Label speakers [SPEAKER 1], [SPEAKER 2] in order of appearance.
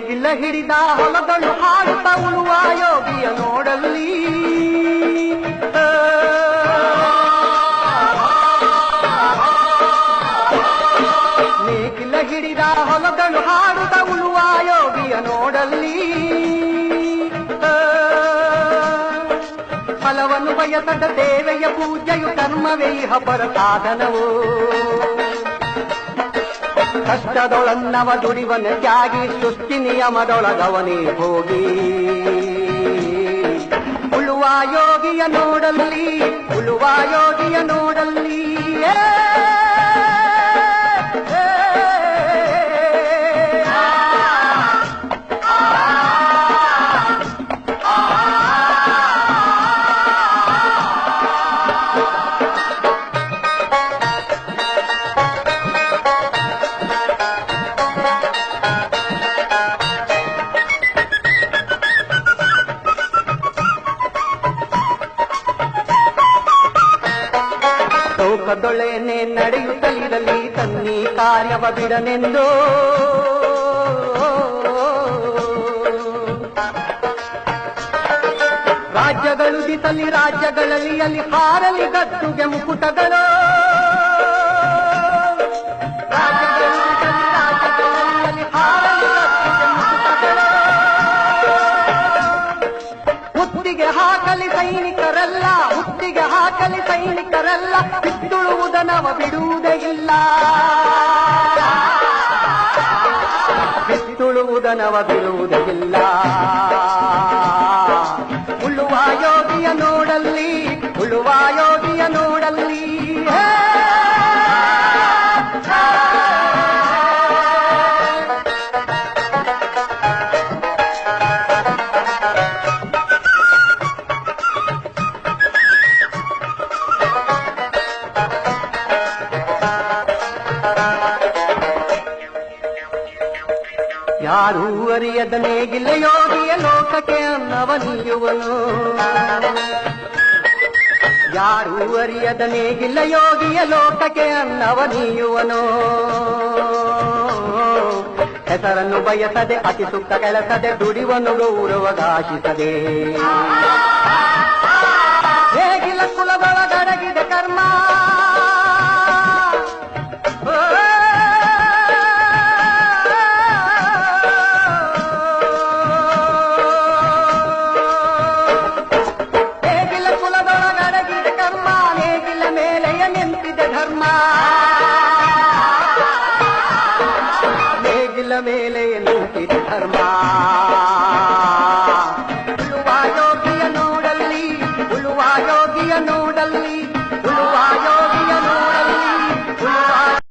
[SPEAKER 1] ಹಿಡಿದ ಹೊಲಗಳು ಹಾಡುತ್ತ ಉಳುವ ಯೋಗಿಯ ನೋಡಲ್ಲಿ. ಆ, ನೇಗಿಲ ಹಿಡಿದ ಹೊಲಗಳು ಹಾಡುತ್ತ ಉಳುವ ಯೋಗಿಯ ನೋಡಲ್ಲಿ. ಆ, ಫಲವನ್ನು ಬಯಸದ ದೇವೆಯ ಪೂಜೆಯು ಕರ್ಮವೇ ಇಹ ಪರ ಸಾಧನವು ಕಷ್ಟದೊಳನ್ನವ ದುಡಿವನ ತ್ಯಾಗಿ ಸೃಷ್ಟಿ ನಿಯಮದೊಳಗವನೇ ಹೋಗಿ. ಉಳುವ ಯೋಗಿಯ ನೋಡಲ್ಲಿ ಉಳುವ ಯೋಗಿಯ ನೋಡಲ್ಲಿ ಲೋಕದೊಳೆನೆ ನಡೆಯುತ್ತಲಿರಲಿ ತನ್ನಿ ಕಾರ್ಯವ ಬಿಡನೆಂದು. ರಾಜ್ಯಗಳು ದಿಸಲಿ ರಾಜ್ಯಗಳಲ್ಲಿ ಅಲ್ಲಿ ಹಾರಲಿ ಗದ್ದುಗೆ ಮುಕುಟಗಳು ಹುತ್ತಿಗೆ ಹಾಕಲಿ ಸೈನಿಕರಲ್ಲ ಹುತ್ತಿಗೆ ಹಾಕಲಿ ಸೈನಿಕರಲ್ಲ ಬಿತ್ತುಳುವುದನವ ಬಿಡುವುದೇ ಇಲ್ಲ. ಬಿತ್ತುಳುವುದನವ ಬಿಡುವುದೇ ಇಲ್ಲ. ಯಾರೂ ಅರಿಯದ ನೇಗಿಲ್ಲ ಯೋಗಿಯ ಲೋಕಕ್ಕೆ ಅನ್ನವ ನೀಯುವನು ಯಾರೂ ಅರಿಯದ ನೇಗಿಲ್ಲ ಯೋಗಿಯ ಲೋಕಕ್ಕೆ ಅನ್ನವ ನೀಯುವನು ಹೆಸರನ್ನು ಬಯಸದೆ ಅತಿ ಸುಖ ಕೆಲಸದೆ ದುಡಿವನು ಗೌರವಗಾಶಿಸದೆ ಹೇಗಿಲ್ಲ மேலே நிறுத்தி தர்மா.